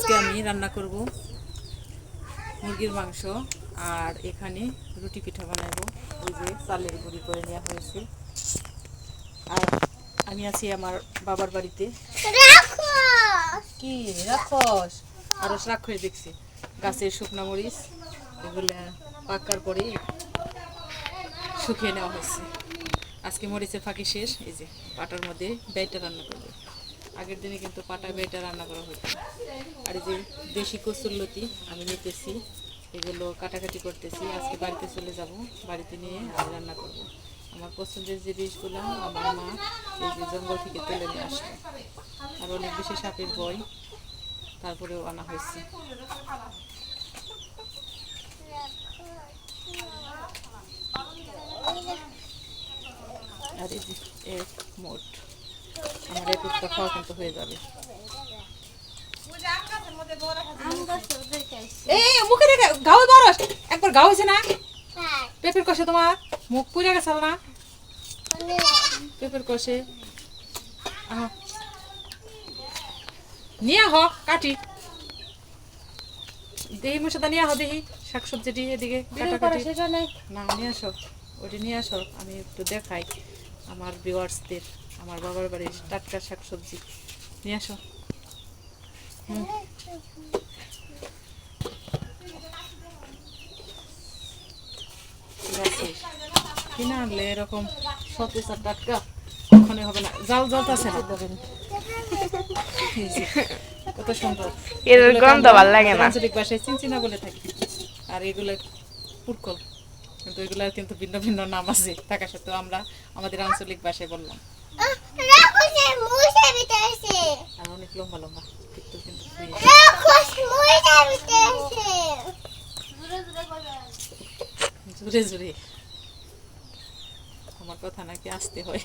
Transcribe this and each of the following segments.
আজকে আমি রান্না করব মুরগির মাংস আর এখানে রুটি পিঠা বানাবো। ওই যে চালের গুঁড়ি করে নেওয়া হয়েছে। আর আমি আছি আমার বাবার বাড়িতে। কি রাক্ষস? আরও রাক্ষস দেখছি। গাছের শুকনা মরিচ এগুলো পাকার পরে শুকিয়ে নেওয়া হয়েছে। আজকে মরিচের ফাঁকি শেষ। এই যে পাটার মধ্যে বেটা রান্না করবে। আগের দিনে কিন্তু পাটা বেটা রান্না করা হতো। আর যে দেশি কচুরলতি আমি নিতেছি, এগুলো কাটাকাটি করতেছি, আজকে বাড়িতে চলে যাব, বাড়িতে নিয়ে আমি রান্না করব। আমার পছন্দের যে জিনিসগুলো আমার মা এই যে জঙ্গল থেকে তুলে নিয়ে আসলো আর অনেক বেশি সাপের ভয় তারপরেও আনা হয়েছে। আর এই মোট। এক উত্তর খাওয়া কিন্তু হয়ে যাবে। এই মুখে রেখে গাও বরস একবার গাও হয়েছে না? পেঁপের কষে তোমার। মুখ পুড়ে গেছে না? পেঁপের কষে। নিয়ে হ কাটি। দেহি মশাদা নিয়ে আহ দেহি। শাকসবজিটি এদিকে কাটাকাটি। না নিয়ে আসো। ওটি নিয়ে আসো আমি একটু দেখাই আমার ভিউয়ার্সদের আমার বাবার বাড়ির টাটকা শাকসবজি। নিয়ে আসো। হুম। কিনে আনলে এরকম সতেজ আর টাটকা? কখনোই হবে না। জাল জ্বলতেছে না। কত সুন্দর। এর গন্ধ ভালো লাগে না। আঞ্চলিক ভাষায় চিনচিনা বলে থাকি। আর এগুলো পুরকল কিন্তু এগুলার কিন্তু ভিন্ন ভিন্ন নাম আছে। থাকা সত্ত্বেও আমরা আমাদের আঞ্চলিক ভাষায় বললাম। অনেক লম্বা লম্বা কিন্তু কিন্তু জুড়ে জুড়ে আমার কথা নাকি আসতে হয়।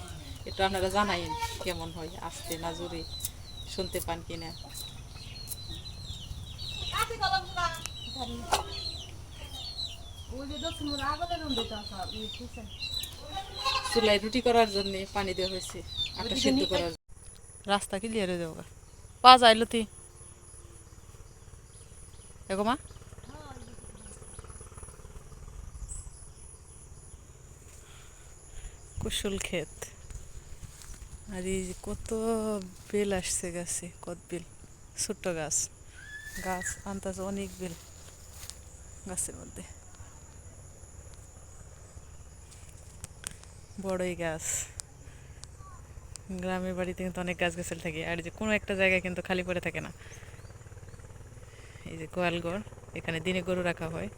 একটু আপনারা জানাইন কেমন হয় আসতে না জুড়ে শুনতে পান কিনা। চুলায় রুটি করার জন্য পানি দেওয়া হয়েছে আটা সিদ্ধ করার রাস্তা ক্লিয়ার হয়ে যাব পা যায় লতি? এগো মা। কুশল ক্ষেত। আর এই কত বেল আসছে গাছে কত বেল? ছোট্ট গাছ। গাছ আন্দাজ অনেক বেল গাছের মধ্যে। বড়ই গাছ। গ্রামের বাড়িতে কিন্তু অনেক গাছ গাছালি থাকে। আর যে কোনো একটা জায়গায় কিন্তু খালি পড়ে থাকে না। এই যে গোয়ালঘর, এখানে দিনে গরু রাখা হয়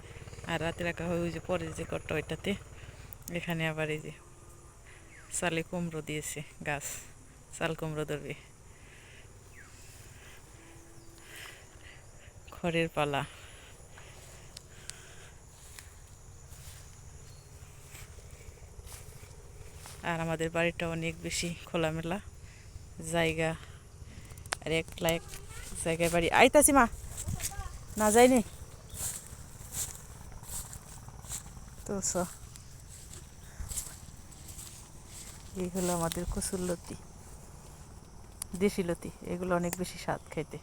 আর রাতে রাখা হয় ওই যে পরে যে ঘরটা ওইটাতে। এখানে আবার এই যে চালে কুমড়ো দিয়েছে গাছ, চাল কুমড়ো ধরবে। খড়ের পালা। আর আমাদের বাড়িটা অনেক বেশি খোলামেলা জায়গা আর এক লাখ জায়গায় বাড়ি। আইতাছি মা, না যাইনি তো এই হলো আমাদের কচুর লতি, দেশি লতি, এগুলো অনেক বেশি স্বাদ খাইতে।